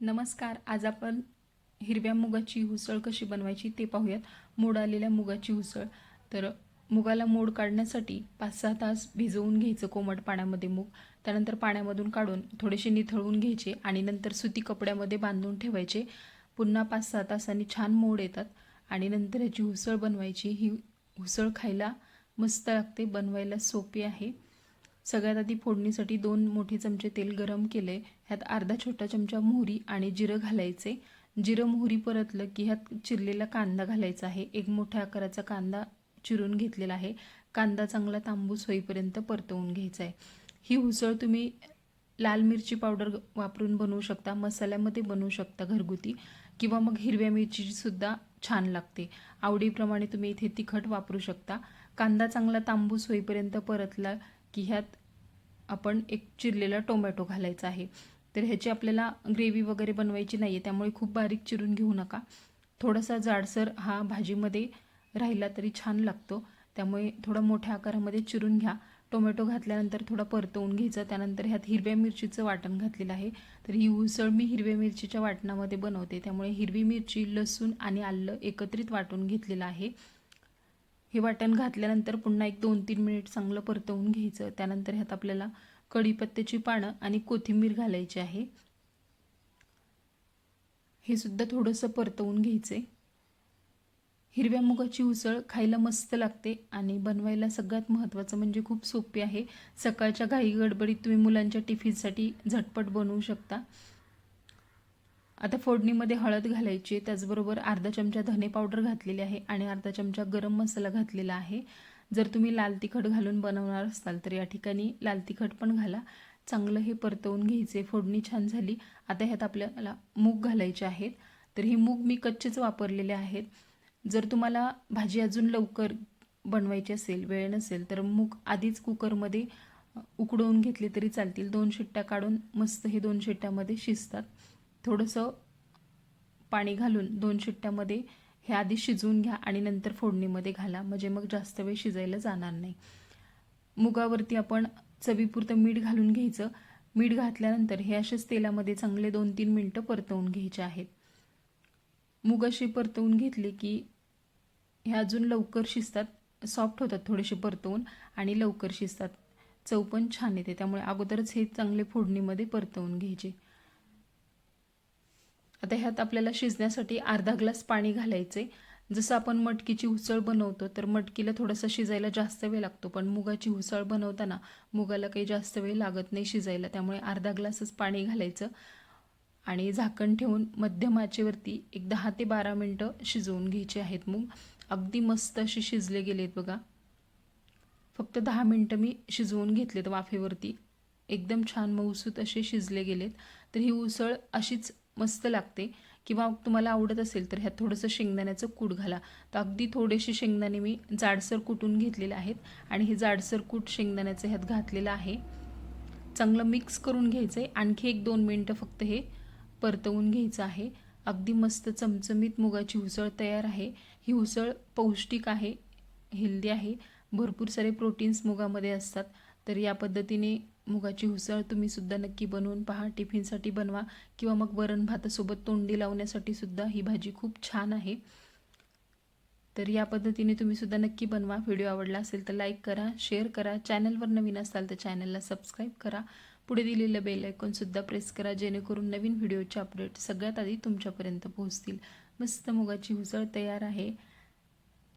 नमस्कार आज आपण हिरव्या मुगाची उसळ कशी बनवायची ते पाहूयात. मोड आलेल्या मुगाची उसळ. तर मुगाला मोड काढण्यासाठी पाच सहा तास भिजवून घ्यायचं कोमट पाण्यामध्ये मूग. त्यानंतर पाण्यामधून काढून थोडेसे निथळवून घ्यायचे आणि नंतर सुती कपड्यामध्ये बांधून ठेवायचे. पुन्हा पाच सहा तासांनी छान मोड येतात आणि नंतर ह्याची उसळ बनवायची. ही उसळ खायला मस्त लागते बनवायला सोपी आहे. सगळ्यात आधी फोडणीसाठी दोन मोठे चमचे तेल गरम केले. ह्यात अर्धा छोटा चमचा मोहरी आणि जिरं घालायचे. जिरं मोहरी परतलं की ह्यात चिरलेला कांदा घालायचा आहे. एक मोठ्या आकाराचा कांदा चिरून घेतलेला आहे. कांदा चांगला तांबूस होईपर्यंत परतवून घ्यायचा आहे. ही उसळ तुम्ही लाल मिरची पावडर वापरून बनवू शकता मसाल्यामध्ये बनवू शकता घरगुती किंवा मग हिरव्या मिरचीसुद्धा छान लागते. आवडीप्रमाणे तुम्ही इथे तिखट वापरू शकता. कांदा चांगला तांबूस होईपर्यंत परतला की ह्यात आपण एक चिरलेला टोमॅटो घालायचा आहे. तर ह्याची आपल्याला ग्रेव्ही वगैरे बनवायची नाही आहे त्यामुळे खूप बारीक चिरून घेऊ नका. थोडासा जाडसर हा भाजीमध्ये राहिला तरी छान लागतो. त्यामुळे थोडा मोठ्या आकारामध्ये चिरून घ्या. टोमॅटो घातल्यानंतर थोडा परतवून घ्यायचं. त्यानंतर ह्यात हिरव्या मिरचीचं वाटण घातलेलं आहे. तर ही उसळ मी हिरव्या मिरचीच्या वाटणामध्ये बनवते. त्यामुळे हिरवी मिरची लसूण आणि आलं एकत्रित वाटून घेतलेलं आहे. हे वाटण घातल्यानंतर पुन्हा एक दोन तीन मिनिट चांगलं परतवून घ्यायचं. त्यानंतर ह्यात आपल्याला कढीपत्त्याची पानं आणि कोथिंबीर घालायची आहे. हे सुद्धा थोडंसं परतवून घ्यायचे. हिरव्या मुगाची उसळ खायला मस्त लागते आणि बनवायला सगळ्यात महत्त्वाचं म्हणजे खूप सोपी आहे. सकाळच्या घाई गडबडीत तुम्ही मुलांच्या टिफिनसाठी झटपट बनवू शकता. आता फोडणीमध्ये हळद घालायची त्याचबरोबर अर्धा चमचा धने पावडर घातलेली आहे आणि अर्धा चमचा गरम मसाला घातलेला आहे. जर तुम्ही लाल तिखट घालून बनवणार असाल तर या ठिकाणी लाल तिखट पण घाला. चांगलं हे परतवून घ्यायचे. फोडणी छान झाली. आता ह्यात आपल्याला मूग घालायचे आहेत. तर हे मूग मी कच्चेच वापरलेले आहेत. जर तुम्हाला भाजी अजून लवकर बनवायची असेल वेळ नसेल तर मूग आधीच कुकरमध्ये उकडवून घेतले तरी चालतील. दोन शिट्ट्या काढून मस्त हे दोन शिट्ट्यामध्ये शिजतात. थोडंसं पाणी घालून दोन शिट्ट्यामध्ये हे आधी शिजवून घ्या आणि नंतर फोडणीमध्ये घाला. म्हणजे मग जास्त वेळ शिजायला जाणार नाही. मुगावरती आपण चवीपुरतं मीठ घालून घ्यायचं. मीठ घातल्यानंतर हे असेच तेलामध्ये चांगले दोन तीन मिनटं परतवून घ्यायचे आहेत. मूग अशी परतवून घेतले की हे अजून लवकर शिजतात. सॉफ्ट होतात थोडेसे परतवून आणि लवकर शिजतात. चव पण छान येते. त्यामुळे अगोदरच हे चांगले फोडणीमध्ये परतवून घ्यायचे. आता ह्यात आपल्याला शिजण्यासाठी अर्धा ग्लास पाणी घालायचे जसं आपण मटकीची उसळ बनवतो तर मटकीला थोडंसं शिजायला जास्त वेळ लागतो. पण मुगाची उसळ बनवताना मुगाला काही जास्त वेळ लागत नाही शिजायला त्यामुळे अर्धा ग्लासच पाणी घालायचं. आणि झाकण ठेवून मध्यम आचेवरती एक दहा ते बारा मिनटं शिजवून घ्यायचे आहेत मूग. अगदी मस्त असे शिजले गेलेत बघा. फक्त दहा मिनटं मी शिजवून घेतलेत वाफेवरती. एकदम छान मऊसूत असे शिजले गेलेत. तर ही उसळ अशीच मस्त लागते. किंवा तुम्हाला आवडत असेल तर ह्यात थोडंसं शेंगदाण्याचं कूट घाला. तर अगदी थोडेसे शेंगदाणे मी जाडसर कुटून घेतलेले आहेत. आणि हे जाडसर कूट शेंगदाण्याचं ह्यात घातलेलं आहे. चांगलं मिक्स करून घ्यायचं आहे आणखी एक दोन मिनटं फक्त हे परतवून घ्यायचं आहे. अगदी मस्त चमचमीत मुगाची उसळ तयार आहे. ही उसळ पौष्टिक आहे हेल्दी आहे. भरपूर सारे प्रोटीन्स मुगामध्ये असतात. तर या पद्धतीने मुगाची उसळ तुम्ही सुद्धा नक्की बनवून पहा. टिफिनसाठी बनवा किंवा मग वरण भातासोबत तोंडी लावण्यासाठी सुद्धा ही भाजी खूप छान आहे. तर या पद्धतीने तुम्ही सुद्धा नक्की बनवा. व्हिडिओ आवडला असेल तर लाईक करा शेअर करा. चॅनलवर नवीन असाल तर चॅनलला सबस्क्राईब करा. पुढे दिलेलं बेल आयकॉनसुद्धा प्रेस करा जेणेकरून नवीन व्हिडिओचे अपडेट सगळ्यात आधी तुमच्यापर्यंत पोहोचतील. मस्त मुगाची उसळ तयार आहे.